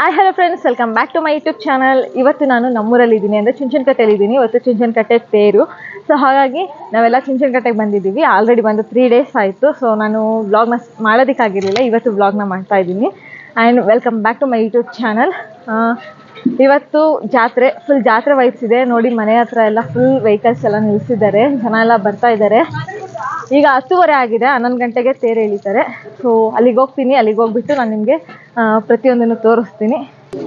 Hi hello friends welcome back to my YouTube channel ಇವತ್ತು ನಾನು ನಮ್ಮೂರಲ್ಲಿದ್ದೀನಿ ಅಂದರೆ ಚುಂಚನಕಟ್ಟೆಯಲ್ಲಿ ಇದ್ದೀನಿ ಇವತ್ತು ಚುಂಚನಕಟ್ಟೆ ತೇರು. ಸೊ ಹಾಗಾಗಿ ನಾವೆಲ್ಲ ಚುಂಚನಕಟ್ಟೆಗೆ ಬಂದಿದ್ದೀವಿ. ಆಲ್ರೆಡಿ ಬಂದು ತ್ರೀ ಡೇಸ್ ಆಯಿತು. ಸೊ ನಾನು ವ್ಲಾಗ್ನ ಮಾಡೋದಕ್ಕಾಗಿರಲಿಲ್ಲ ಇವತ್ತು ವ್ಲಾಗ್ನ ಮಾಡ್ತಾ ಇದ್ದೀನಿ and welcome back to my YouTube channel ಇವತ್ತು ಜಾತ್ರೆ ಫುಲ್ ಜಾತ್ರೆ ವೈಬ್ಸ್ ಇದೆ. ನೋಡಿ, ಮನೆ ಹತ್ರ ಎಲ್ಲ ಫುಲ್ ವೆಹಿಕಲ್ಸ್ ಎಲ್ಲ ನಿಲ್ಸಿದ್ದಾರೆ. ಜನ ಎಲ್ಲ ಬರ್ತಾ ಇದ್ದಾರೆ. ಈಗ ಹತ್ತುವರೆ ಆಗಿದೆ. ಹನ್ನೊಂದು ಗಂಟೆಗೆ ತೇರು ಎಳಿತಾರೆ. ಸೊ ಅಲ್ಲಿಗೆ ಹೋಗ್ತೀನಿ. ಅಲ್ಲಿಗೆ ಹೋಗ್ಬಿಟ್ಟು ನಾನು ನಿಮಗೆ ಪ್ರತಿಯೊಂದನ್ನು ತೋರಿಸ್ತೀನಿ.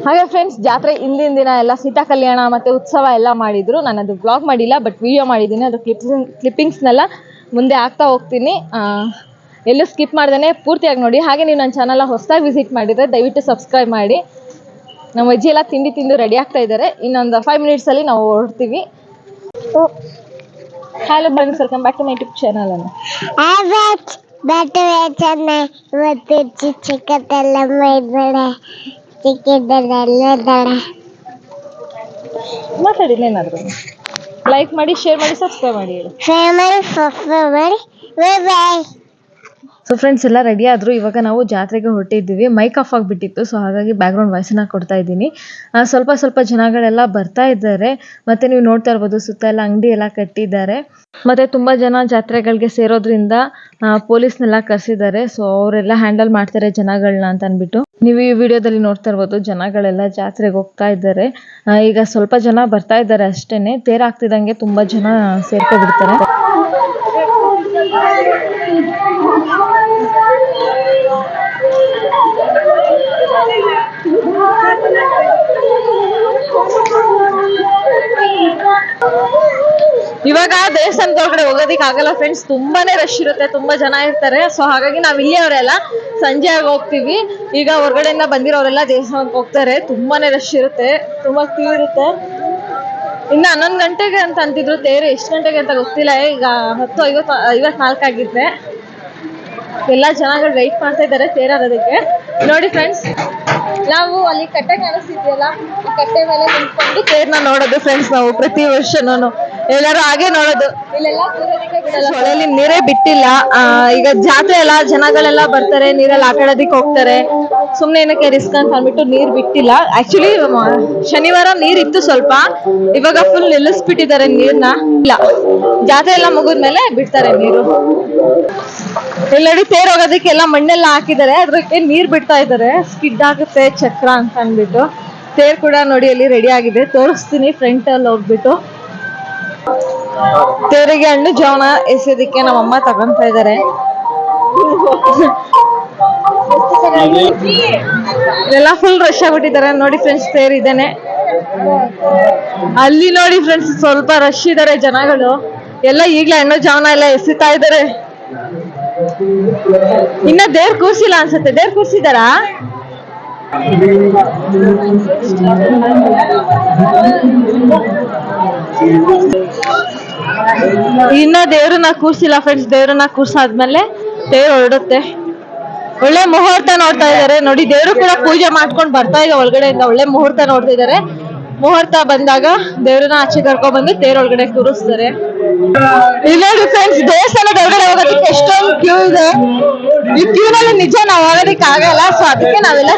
ಹಾಗೆ ಫ್ರೆಂಡ್ಸ್ ಜಾತ್ರೆ ಹಿಂದಿನ ದಿನ ಎಲ್ಲ ಸೀತಾ ಕಲ್ಯಾಣ ಮತ್ತು ಉತ್ಸವ ಎಲ್ಲ ಮಾಡಿದರು. ನಾನು ಅದು ಬ್ಲಾಗ್ ಮಾಡಿಲ್ಲ ಬಟ್ ವಿಡಿಯೋ ಮಾಡಿದ್ದೀನಿ. ಅದು ಕ್ಲಿಪ್ಸ್ ಕ್ಲಿಪ್ಪಿಂಗ್ಸ್ನೆಲ್ಲ ಮುಂದೆ ಹಾಕ್ತಾ ಹೋಗ್ತೀನಿ. ಎಲ್ಲೂ ಸ್ಕಿಪ್ ಮಾಡ್ದೇ ಪೂರ್ತಿಯಾಗಿ ನೋಡಿ. ಹಾಗೆ ನೀವು ನನ್ನ ಚಾನಲ್ನ ಹೊಸದಾಗಿ ವಿಸಿಟ್ ಮಾಡಿದರೆ ದಯವಿಟ್ಟು ಸಬ್ಸ್ಕ್ರೈಬ್ ಮಾಡಿ. ನಮ್ಮ ಅಜ್ಜಿ ಎಲ್ಲ ತಿಂಡಿ ತಿಂದು ರೆಡಿ ಆಗ್ತಾ ಇದ್ದಾರೆ ಇನ್ನೊಂದು ಫೈವ್ ಮಿನಿಟ್ಸ್ ಅಲ್ಲಿ ನಾವು ಹೊರಡ್ತೀವಿ. Hello friends welcome back to my YouTube channel ಅನ್ನು. ಇವತ್ತು ಚಿಕ್ಕದೆಲ್ಲ ಮಾಡಿದಾಳೆ ಚಿಕ್ಕದೆಲ್ಲ ಮಾತಾಡಿ ಏನಾದರೂ ಲೈಕ್ ಮಾಡಿ ಶೇರ್ ಮಾಡಿ ಸಬ್ಸ್ಕ್ರೈಬ್ ಮಾಡಿ ಹೇಳಿ. ಫ್ಯಾಮಿಲಿ ಫಫೆ ಮಾಡಿ. ಬಾಯ್ ಬಾಯ್ ಸೊ ಫ್ರೆಂಡ್ಸ್ ಎಲ್ಲ ರೆಡಿ ಆದರು ಇವಾಗ ನಾವು ಜಾತ್ರೆಗೆ ಹೊರಟಿದ್ದೀವಿ. ಮೈಕ್ ಆಫ್ ಆಗಿಬಿಟ್ಟಿತ್ತು ಸೊ ಹಾಗಾಗಿ ಬ್ಯಾಕ್ಗ್ರೌಂಡ್ ವಾಯ್ಸನ್ನ ಕೊಡ್ತಾ ಇದ್ದೀನಿ. ಸ್ವಲ್ಪ ಸ್ವಲ್ಪ ಜನಗಳೆಲ್ಲ ಬರ್ತಾ ಇದ್ದಾರೆ. ಮತ್ತು ನೀವು ನೋಡ್ತಾ ಇರ್ಬೋದು, ಸುತ್ತ ಎಲ್ಲ ಅಂಗಡಿ ಎಲ್ಲ ಕಟ್ಟಿದ್ದಾರೆ. ಮತ್ತು ತುಂಬ ಜನ ಜಾತ್ರೆಗಳಿಗೆ ಸೇರೋದ್ರಿಂದ ಪೊಲೀಸ್ನೆಲ್ಲ ಕರೆಸಿದ್ದಾರೆ. ಸೊ ಅವರೆಲ್ಲ ಹ್ಯಾಂಡಲ್ ಮಾಡ್ತಾರೆ ಜನಗಳನ್ನ ಅಂತ ಅಂದ್ಬಿಟ್ಟು. ನೀವು ಈ ವಿಡಿಯೋದಲ್ಲಿ ನೋಡ್ತಾ ಇರ್ಬೋದು, ಜನಗಳೆಲ್ಲ ಜಾತ್ರೆಗೆ ಹೋಗ್ತಾ ಇದ್ದಾರೆ. ಈಗ ಸ್ವಲ್ಪ ಜನ ಬರ್ತಾ ಇದ್ದಾರೆ ಅಷ್ಟೇನೆ. ತೇರಾಗ್ತಿದ್ದಂಗೆ ತುಂಬ ಜನ ಸೇರ್ಕೊಬಿಡ್ತಾರೆ ಇವಾಗ ದೇವಸ್ಥಾನದ ಒಳಗಡೆ ಹೋಗೋದಿಕ್ ಆಗಲ್ಲ ಫ್ರೆಂಡ್ಸ್ ತುಂಬಾನೇ ರಶ್ ಇರುತ್ತೆ, ತುಂಬಾ ಜನ ಇರ್ತಾರೆ. ಸೊ ಹಾಗಾಗಿ ನಾವ್ ಇಲ್ಲಿಯವರೆಲ್ಲ ಸಂಜೆ ಆಗಿ ಹೋಗ್ತೀವಿ. ಈಗ ಹೊರಗಡೆಯಿಂದ ಬಂದಿರೋರೆಲ್ಲ ದೇವಸ್ಥಾನಕ್ಕೆ ಹೋಗ್ತಾರೆ. ತುಂಬಾನೇ ರಶ್ ಇರುತ್ತೆ, ತುಂಬಾ ಕ್ಯೂ ಇರುತ್ತೆ. ಇನ್ನು ಹನ್ನೊಂದು ಗಂಟೆಗೆ ಅಂತ ಅಂತಿದ್ರು ತೇರು, ಎಷ್ಟು ಗಂಟೆಗೆ ಅಂತ ಗೊತ್ತಿಲ್ಲ. ಈಗ ಹತ್ತು ಐವತ್ತು, ಐವತ್ನಾಲ್ಕು ಆಗಿದ್ರೆ ಎಲ್ಲ ಜನಗಳು ವೆಯ್ಟ್ ಮಾಡ್ತಾ ಇದ್ದಾರೆ ತೇರಾಡೋದಕ್ಕೆ. ನೋಡಿ ಫ್ರೆಂಡ್ಸ್ ನಾವು ಅಲ್ಲಿ ಕಟ್ಟೆ ಕಾಣಿಸ್ತಿದ್ಯಲ್ಲ, ಆ ಕಟ್ಟೆ ಮೇಲೆ ನಿಂತ್ಕೊಂಡು ತೇರ್ನ ನೋಡೋದು ಫ್ರೆಂಡ್ಸ್ ನಾವು ಪ್ರತಿ ವರ್ಷನೂ ಎಲ್ಲರೂ ಹಾಗೆ ನೋಡೋದು. ಹೊಳೆಯಲ್ಲಿ ನೀರೇ ಬಿಟ್ಟಿಲ್ಲ. ಈಗ ಜಾತ್ರೆ ಎಲ್ಲ, ಜನಗಳೆಲ್ಲ ಬರ್ತಾರೆ, ನೀರಲ್ಲಿ ಆಟಾಡೋದಿಕ್ ಹೋಗ್ತಾರೆ. ಸುಮ್ನೆ ಏನಕ್ಕೆ ರಿಸ್ಕ್ ಅಂತ ಅಂದ್ಬಿಟ್ಟು ನೀರ್ ಬಿಟ್ಟಿಲ್ಲ. ಆಕ್ಚುಲಿ ಶನಿವಾರ ನೀರ್ ಇತ್ತು ಸ್ವಲ್ಪ. ಇವಾಗ ಫುಲ್ ನಿಲ್ಲಿಸ್ಬಿಟ್ಟಿದ್ದಾರೆ ನೀರ್ನ. ಇಲ್ಲ. ಜಾತ್ರೆ ಎಲ್ಲ ಮುಗಿದ್ಮೇಲೆ ಬಿಡ್ತಾರೆ ನೀರು. ಎಲ್ಲರೂ ತೇರ್ ಹೋಗೋದಕ್ಕೆ ಎಲ್ಲ ಮಣ್ಣೆಲ್ಲ ಹಾಕಿದ್ದಾರೆ. ಅದಕ್ಕೆ ನೀರ್ ಬಿಡ್ತಾ ಇದ್ದಾರೆ. ಸ್ಕಿಡ್ ಆಗುತ್ತೆ, ಚಕ್ರ ಅಂತ ಅಂದ್ಬಿಟ್ಟು. ತೇರ್ ಕೂಡ ನೋಡಿ, ಅಲ್ಲಿ ರೆಡಿ ಆಗಿದೆ. ತೋರಿಸ್ತೀನಿ ಫ್ರಂಟ್ ಅಲ್ಲಿ ಹೋಗ್ಬಿಟ್ಟು. ತೇರಿಗೆ ಹಣ್ಣು ಜೋಳ ಎಸೆಯೋದಕ್ಕೆ ನಮ್ಮಮ್ಮ ತಗೊಂತ ಇದ್ದಾರೆ. ಎಲ್ಲ ಫುಲ್ ರಶ್ ಆಗ್ಬಿಟ್ಟಿದ್ದಾರೆ. ನೋಡಿ ಫ್ರೆಂಡ್ಸ್ ತೇರ್ ಅಲ್ಲಿ ನೋಡಿ ಫ್ರೆಂಡ್ಸ್ ಸ್ವಲ್ಪ ರಶ್ ಇದ್ದಾರೆ ಜನಗಳು. ಎಲ್ಲ ಈಗ್ಲೇ ಹಣ್ಣು ಜಾವನ ಎಲ್ಲ ಎಸಿತಾ ಇದ್ದಾರೆ. ಇನ್ನ ದೇವ್ರ ಕೂರ್ಸಿಲ್ಲ ಅನ್ಸುತ್ತೆ. ದೇವ್ರ ಕೂರ್ಸಿದಾರಾ ಇನ್ನ ದೇವ್ರನ್ನ ಕೂರ್ಸಿಲ್ಲ ಫ್ರೆಂಡ್ಸ್ ದೇವ್ರನ್ನ ಕೂರ್ಸಾದ್ಮೇಲೆ ದೇವ್ರು ಹೊರಡುತ್ತೆ. ಒಳ್ಳೆ ಮುಹೂರ್ತ ನೋಡ್ತಾ ಇದ್ದಾರೆ ನೋಡಿ, ದೇವ್ರು ಕೂಡ ಪೂಜೆ ಮಾಡ್ಕೊಂಡು ಬರ್ತಾ ಇದೆ ಒಳಗಡೆಯಿಂದ. ಒಳ್ಳೆ ಮುಹೂರ್ತ ನೋಡ್ತಾ ಇದ್ದಾರೆ ಮುಹೂರ್ತ ಬಂದಾಗ ದೇವ್ರನ್ನ ಆಚೆ ಕರ್ಕೊಂಡ್ ಬಂದು ತೇರ್ ಒಳಗಡೆ ಕೂರಿಸ್ತಾರೆ. ಇಲ್ಲಿ ಫ್ರೆಂಡ್ಸ್ ದೇವಸ್ಥಾನದ ಒಳಗಡೆ ಹೋಗೋದಕ್ಕೆ ಎಷ್ಟೊಂದು ಕ್ಯೂ ಇದೆ. ಈ ಕ್ಯೂ ನಲ್ಲಿ ನಿಜ ನಾವು ಹೋಗೋದಕ್ಕೆ ಆಗಲ್ಲ. ಸೊ ಅದಕ್ಕೆ ನಾವೆಲ್ಲ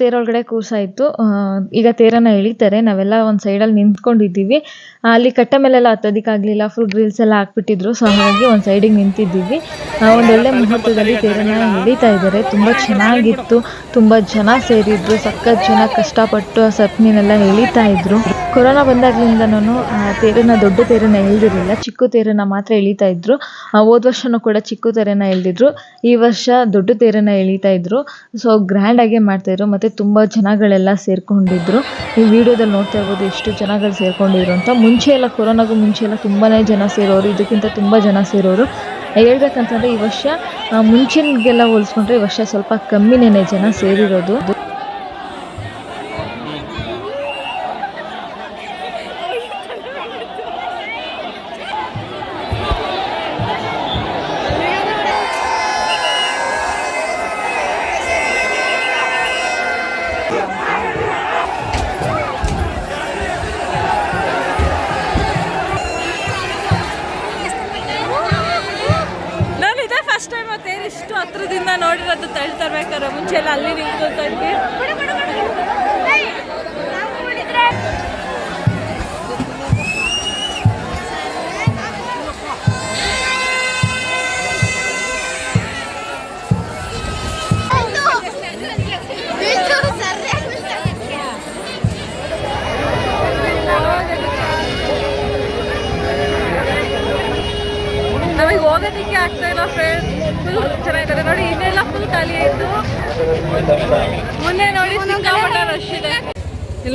ತೇರೊಳಗಡೆ ಕೂರ್ಸಾಯ್ತು. ಈಗ ತೇರನ್ನ ಎಳಿತಾರೆ. ನಾವೆಲ್ಲ ಒಂದು ಅಲ್ಲಿ ನಿಂತ್ಕೊಂಡಿದ್ದೀವಿ. ಅಲ್ಲಿ ಕಟ್ಟೆ ಮೇಲೆಲ್ಲ ಹತ್ತೋದಕ್ಕಾಗಲಿಲ್ಲ ಫುಲ್ ಗ್ರಿಲ್ಸ್ ಎಲ್ಲ ಹಾಕ್ಬಿಟ್ಟಿದ್ರು. ಸೊ ಹಾಗಾಗಿ ಒಂದು ಸೈಡಿಗೆ ನಿಂತಿದ್ದೀವಿ. ಒಂದೊಳ್ಳೆ ಮುಹೂರ್ತದಲ್ಲಿ ತೇರನ್ನ ಎಳಿತಾ ಇದ್ದಾರೆ. ತುಂಬಾ ಚೆನ್ನಾಗಿತ್ತು. ತುಂಬಾ ಜನ ಸೇರಿದ್ರು. ಸಖತ್ ಜನ ಕಷ್ಟಪಟ್ಟು ಆ ಸತ್ನಿನೆಲ್ಲ ಎಳಿತಾ ಇದ್ರು. ಕೊರೋನಾ ಬಂದಾಗ್ಲಿಂದನೂ ತೇರನ್ನ ದೊಡ್ಡ ತೇರನ್ನ ಎಳ್ದಿರಲಿಲ್ಲ. ಚಿಕ್ಕ ತೇರನ್ನ ಮಾತ್ರ ಎಳಿತಾ ಇದ್ರು. ಆ, ಹೋದ್ ವರ್ಷನೂ ಕೂಡ ಚಿಕ್ಕ ತೇರನ್ನ ಎಳ್ದಿದ್ರು. ಈ ವರ್ಷ ದೊಡ್ಡ ತೇರನ್ನ ಎಳಿತಾ ಇದ್ರು. ಸೊ ಗ್ರ್ಯಾಂಡ್ ಆಗೇ ಮಾಡ್ತಾ ಇದ್ರು. ಮತ್ತೆ ತುಂಬಾ ಜನಗಳೆಲ್ಲ ಸೇರ್ಕೊಂಡಿದ್ರು. ಈ ವಿಡಿಯೋದಲ್ಲಿ ನೋಡ್ತಾ ಇರ್ಬೋದು ಎಷ್ಟು ಜನಗಳು ಸೇರ್ಕೊಂಡಿದ್ರು ಅಂತ. ಮುಂಚೆ ಎಲ್ಲ ಕೊರೋನಾಗೂ ಮುಂಚೆ ಎಲ್ಲ ತುಂಬಾನೇ ಜನ ಸೇರೋರು. ಇದಕ್ಕಿಂತ ತುಂಬಾ ಜನ ಸೇರೋರು. ಹೇಳ್ಬೇಕಂತಂದ್ರೆ ಈ ವರ್ಷ ಮುಂಚೆಗೆಲ್ಲ ಹೋಲಿಸ್ಕೊಂಡ್ರೆ ಈ ವರ್ಷ ಸ್ವಲ್ಪ ಕಮ್ಮಿನೇ ಜನ ಸೇರಿರೋದು. ತರ್ಬೇಕಾರೆ ಮುಂಚೆ ಎಲ್ಲ ಅಲ್ಲಿ ನಿಂತ್ಕೊತಾ ಇದ್ವಿ.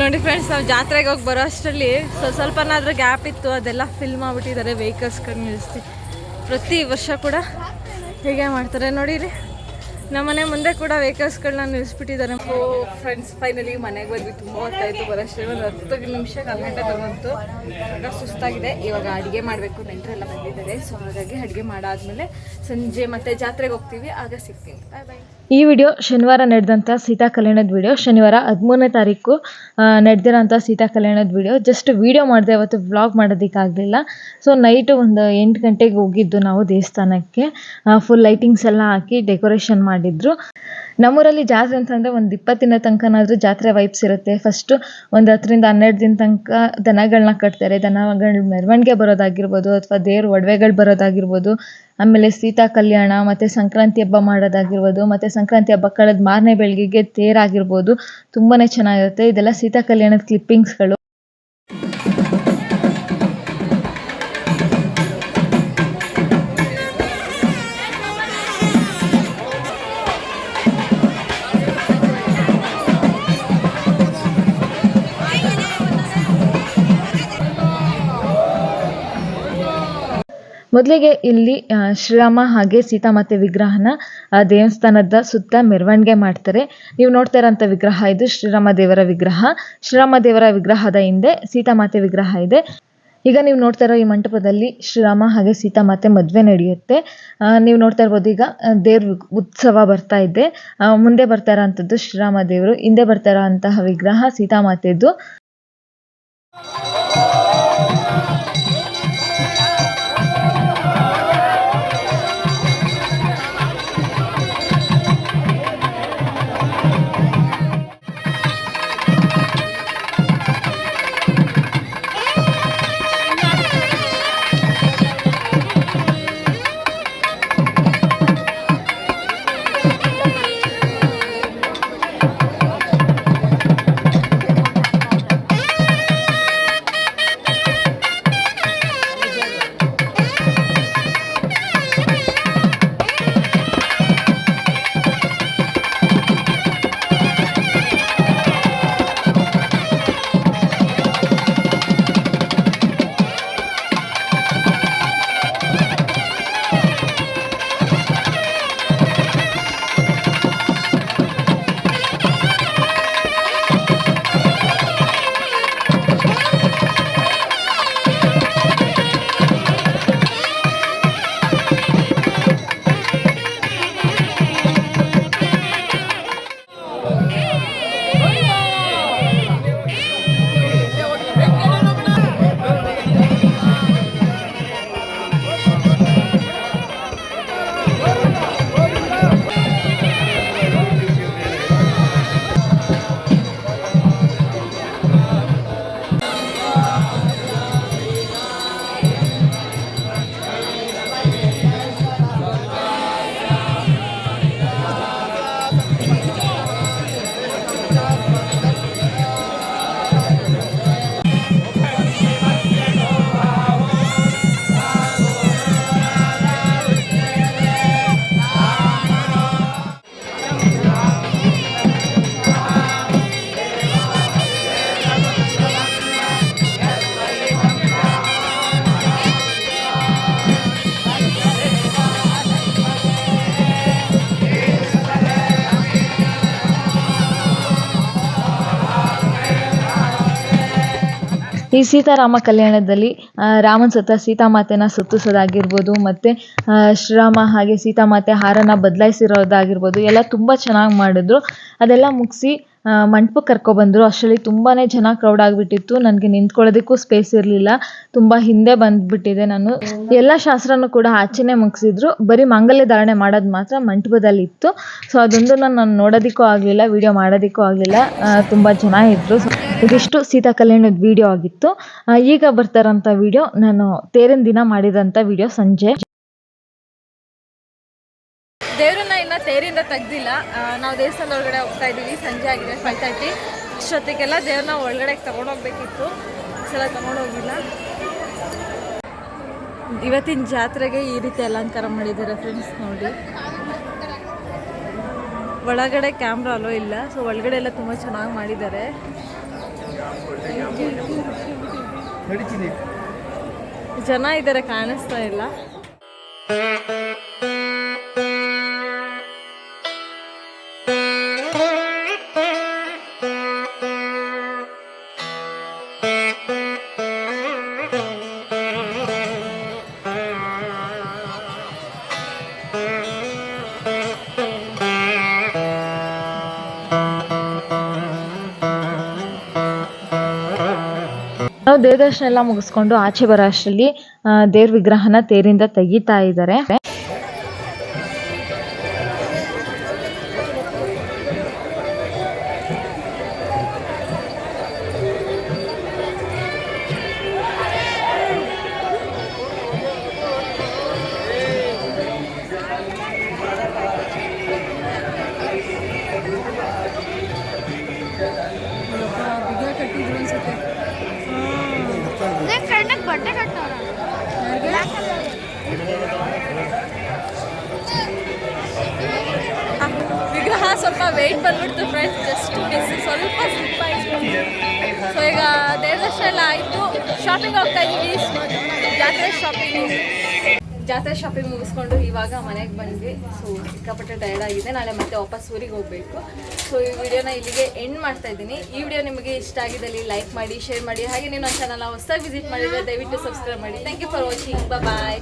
ನೋಡಿ ಫ್ರೆಂಡ್ಸ್ ನಾವು ಜಾತ್ರೆಗೆ ಹೋಗಿ ಬರೋ ಅಷ್ಟರಲ್ಲಿ ಸ್ವಲ್ಪ ಸ್ವಲ್ಪನಾದ್ರೂ ಗ್ಯಾಪ್ ಇತ್ತು, ಅದೆಲ್ಲ ಫಿಲ್ ಮಾಡಿಬಿಟ್ಟಿದ್ದಾರೆ ವೆಹಿಕಲ್ಸ್ಗಳು ನಿಲ್ಲಿಸ್ತೀವಿ ಪ್ರತಿ ವರ್ಷ ಕೂಡ ಹೀಗೆ ಮಾಡ್ತಾರೆ. ನೋಡಿರಿ ನಮ್ಮನೆ ಮುಂದೆ ಕೂಡ ವೆಹಿಕಲ್ಸ್ಗಳನ್ನ ನಿಲ್ಲಿಸ್ಬಿಟ್ಟಿದ್ದಾರೆ ಫ್ರೆಂಡ್ಸ್ ಫೈನಲಿ ಮನೆಗೆ ಬಂದ್ವಿ. ತುಂಬ ಹೊತ್ತಾಯಿತು ಬರೋಷ್ಟೇ ಒಂದು ಹತ್ತು ನಿಮಿಷ, ಕಾಲು ಗಂಟೆ ತಗೊಂತು ಸುಸ್ತಾಗಿದೆ. ಇವಾಗ ಅಡುಗೆ ಮಾಡಬೇಕು. ನೆಂಟರೆಲ್ಲ ಬಂದಿದ್ದಾರೆ. ಸೊ ಹಾಗಾಗಿ ಅಡುಗೆ ಮಾಡಾದ್ಮೇಲೆ ಸಂಜೆ ಮತ್ತೆ ಜಾತ್ರೆಗೆ ಹೋಗ್ತೀವಿ. ಆಗ ಸಿಗ್ತೀನಿ. ಬಾಯ್ ಬಾಯ್ ಈ ವಿಡಿಯೋ ಶನಿವಾರ ನಡೆದಂಥ ಸೀತಾ ಕಲ್ಯಾಣದ ವಿಡಿಯೋ. ಶನಿವಾರ ಹದಿಮೂರನೇ ತಾರೀಕು ನಡೆದಿರೋಂಥ ಸೀತಾ ಕಲ್ಯಾಣದ ವಿಡಿಯೋ. ಜಸ್ಟ್ ವಿಡಿಯೋ ಮಾಡಿದೆ, ಅವತ್ತು ವ್ಲಾಗ್ ಮಾಡೋದಕ್ಕಾಗಲಿಲ್ಲ ಸೊ ನೈಟು ಒಂದು ಎಂಟು ಗಂಟೆಗೆ ಹೋಗಿದ್ದು ನಾವು ದೇವಸ್ಥಾನಕ್ಕೆ. ಫುಲ್ ಲೈಟಿಂಗ್ಸ್ ಎಲ್ಲ ಹಾಕಿ ಡೆಕೋರೇಷನ್ ಮಾಡಿದ್ರು. ನಮ್ಮೂರಲ್ಲಿ ಜಾತ್ರೆ ಅಂತಂದರೆ ಒಂದು ಇಪ್ಪತ್ತಿನ ತನಕನಾದರೂ ಜಾತ್ರೆ ವೈಬ್ಸ್ ಇರುತ್ತೆ. ಫಸ್ಟು ಒಂದು ಹತ್ತರಿಂದ ಹನ್ನೆರಡು ದಿನ ತನಕ ದನಗಳನ್ನ ಕಟ್ತಾರೆ. ದನಗಳ ಮೆರವಣಿಗೆ ಬರೋದಾಗಿರ್ಬೋದು ಅಥವಾ ದೇವ್ರ ಒಡವೆಗಳು ಬರೋದಾಗಿರ್ಬೋದು. ಆಮೇಲೆ ಸೀತಾ ಕಲ್ಯಾಣ, ಮತ್ತು ಸಂಕ್ರಾಂತಿ ಹಬ್ಬ ಮಾಡೋದಾಗಿರ್ಬೋದು, ಮತ್ತು ಸಂಕ್ರಾಂತಿ ಹಬ್ಬ ಕಳೆದ ಮಾರನೇ ಬೆಳಗ್ಗೆಗೆ ತೇರಾಗಿರ್ಬೋದು ತುಂಬಾ ಚೆನ್ನಾಗಿರುತ್ತೆ. ಇದೆಲ್ಲ ಸೀತಾ ಕಲ್ಯಾಣದ ಕ್ಲಿಪ್ಪಿಂಗ್ಸ್ಗಳು ಮೊದಲಿಗೆ ಇಲ್ಲಿ ಶ್ರೀರಾಮ ಹಾಗೆ ಸೀತಾಮಾತೆ ವಿಗ್ರಹನ ದೇವಸ್ಥಾನದ ಸುತ್ತ ಮೆರವಣಿಗೆ ಮಾಡ್ತಾರೆ. ನೀವು ನೋಡ್ತಾ ಇರೋಂಥ ವಿಗ್ರಹ ಇದು ಶ್ರೀರಾಮ ದೇವರ ವಿಗ್ರಹ. ಶ್ರೀರಾಮ ದೇವರ ವಿಗ್ರಹದ ಹಿಂದೆ ಸೀತಾಮಾತೆ ವಿಗ್ರಹ ಇದೆ. ಈಗ ನೀವು ನೋಡ್ತಾ ಇರೋ ಈ ಮಂಟಪದಲ್ಲಿ ಶ್ರೀರಾಮ ಹಾಗೆ ಸೀತಾಮಾತೆ ಮದುವೆ ನಡೆಯುತ್ತೆ. ನೀವು ನೋಡ್ತಾ ಇರ್ಬೋದು ಈಗ ದೇವ್ರ ಉತ್ಸವ ಬರ್ತಾ ಇದೆ. ಮುಂದೆ ಬರ್ತಾ ಇರೋಂಥದ್ದು ಶ್ರೀರಾಮ ದೇವರು, ಹಿಂದೆ ಬರ್ತಾ ಇರೋಂತಹ ವಿಗ್ರಹ ಸೀತಾಮಾತೆದು ಈ ಸೀತಾರಾಮ ಕಲ್ಯಾಣದಲ್ಲಿ ರಾಮನ್ ಸುತ್ತ ಸೀತಾಮಾತೆನ ಸುತ್ತಿಸೋದಾಗಿರ್ಬೋದು, ಮತ್ತು ಶ್ರೀರಾಮ ಹಾಗೆ ಸೀತಾಮಾತೆ ಹಾರನ ಬದಲಾಯಿಸಿರೋದಾಗಿರ್ಬೋದು, ಎಲ್ಲ ತುಂಬ ಚೆನ್ನಾಗಿ ಮಾಡಿದ್ರು. ಅದೆಲ್ಲ ಮುಗಿಸಿ ಮಂಟಪಕ್ಕೆ ಕರ್ಕೊಬಂದರು. ಅಷ್ಟರಲ್ಲಿ ತುಂಬಾ ಜನ ಕ್ರೌಡ್ ಆಗಿಬಿಟ್ಟಿತ್ತು. ನನಗೆ ನಿಂತ್ಕೊಳ್ಳೋದಕ್ಕೂ ಸ್ಪೇಸ್ ಇರಲಿಲ್ಲ. ತುಂಬ ಹಿಂದೆ ಬಂದುಬಿಟ್ಟಿದೆ ನಾನು. ಎಲ್ಲ ಶಾಸ್ತ್ರನೂ ಕೂಡ ಆಚೆನೆ ಮುಗಿಸಿದ್ರು. ಬರೀ ಮಾಂಗಲ್ಯ ಧಾರಣೆ ಮಾಡೋದು ಮಾತ್ರ ಮಂಟಪದಲ್ಲಿ ಇತ್ತು ಸೊ ಅದೊಂದು ನಾನು ನೋಡೋದಕ್ಕೂ ಆಗಲಿಲ್ಲ ವಿಡಿಯೋ ಮಾಡೋದಕ್ಕೂ ಆಗಲಿಲ್ಲ. ತುಂಬ ಜನ ಇದ್ದರು ಇದಿಷ್ಟು ಸೀತಾ ಕಲ್ಯಾಣದ ವಿಡಿಯೋ ಆಗಿತ್ತು. ಈಗ ಬರ್ತಾರಂಥ ವಿಡಿಯೋ ನಾನು ತೇರಿನ ದಿನ ಮಾಡಿದಂಥ ವಿಡಿಯೋ ಸಂಜೆ. ದೇವ್ರನ್ನ ಇನ್ನ ತೇರಿಂದ ತೆಗ್ದಿಲ್ಲ. ನಾವು ದೇವಸ್ಥಾನದ ಒಳಗಡೆ ಹೋಗ್ತಾ ಇದ್ದೀವಿ. ಸಂಜೆ ಆಗಿದೆ ಫೈವ್ ತರ್ಟಿ ಇಷ್ಟೊತ್ತಿಗೆಲ್ಲ ದೇವ್ರನ್ನ ಒಳಗಡೆ ತಗೊಂಡೋಗ್ಬೇಕಿತ್ತು. ಸಲ ತಗೊಂಡೋಗಿಲ್ಲ. ಇವತ್ತಿನ ಜಾತ್ರೆಗೆ ಈ ರೀತಿ ಅಲಂಕಾರ ಮಾಡಿದ್ದಾರೆ ಫ್ರೆಂಡ್ಸ್ ನೋಡಿ. ಒಳಗಡೆ ಕ್ಯಾಮ್ರಾ ಅಲೋ ಇಲ್ಲ ಸೊ ಒಳಗಡೆ ಎಲ್ಲ ತುಂಬ ಚೆನ್ನಾಗಿ ಮಾಡಿದ್ದಾರೆ. ಜನ ಇದ್ದಾರೆ ಕಾಣಿಸ್ತಾ ಇಲ್ಲ. ದೇವ್ರ ದರ್ಶನ ಎಲ್ಲ ಮುಗಿಸ್ಕೊಂಡು ಆಚೆ ಬರೋ ಅಷ್ಟರಲ್ಲಿ ದೇವ್ರ ವಿಗ್ರಹನ ತೇರಿಂದ ತೆಗಿತಾ ಇದ್ದಾರೆ. ಸ್ವಲ್ಪ ವೆಯ್ಟ್ ಬಂದ್ಬಿಡ್ತು ಫ್ರೆಂಡ್ಸ್ ಜಸ್ಟ್ ಮಿಸ್ ಸ್ವಲ್ಪ ಸ್ಲಿಪ್ ಆಯಿತು. ಸೊ ಈಗ ದೇವದರ್ಶನ ಎಲ್ಲ ಆಯಿತು. ಶಾಪಿಂಗ್ ಹೋಗ್ತಾ ಇದ್ದೀವಿ ಜಾತ್ರೆ ಶಾಪಿಂಗ್ ಜಾತ್ರೆ ಶಾಪಿಂಗ್ ಮುಗಿಸ್ಕೊಂಡು ಇವಾಗ ಮನೆಗೆ ಬಂದ್ವಿ. ಸೊ ಸಿಕ್ಕಾಪಟ್ಟೆ ಟೈರ್ಡ್ ಆಗಿದೆ. ನಾಳೆ ಮತ್ತೆ ವಾಪಸ್ ಊರಿಗೆ ಹೋಗಬೇಕು. ಸೊ ಈ ವಿಡಿಯೋನ ಇಲ್ಲಿಗೆ ಎಂಡ್ ಮಾಡ್ತಾ ಇದ್ದೀನಿ. ಈ ವಿಡಿಯೋ ನಿಮಗೆ ಇಷ್ಟ ಆಗಿದ್ದಲ್ಲಿ ಲೈಕ್ ಮಾಡಿ ಶೇರ್ ಮಾಡಿ. ಹಾಗೆ ನೀವು ನನ್ನ ಚಾನಲ್ ಹೊಸದಾಗಿ ವಿಸಿಟ್ ಮಾಡಿದರೆ ದಯವಿಟ್ಟು ಸಬ್ಸ್ಕ್ರೈಬ್ ಮಾಡಿ. Thank you for watching bye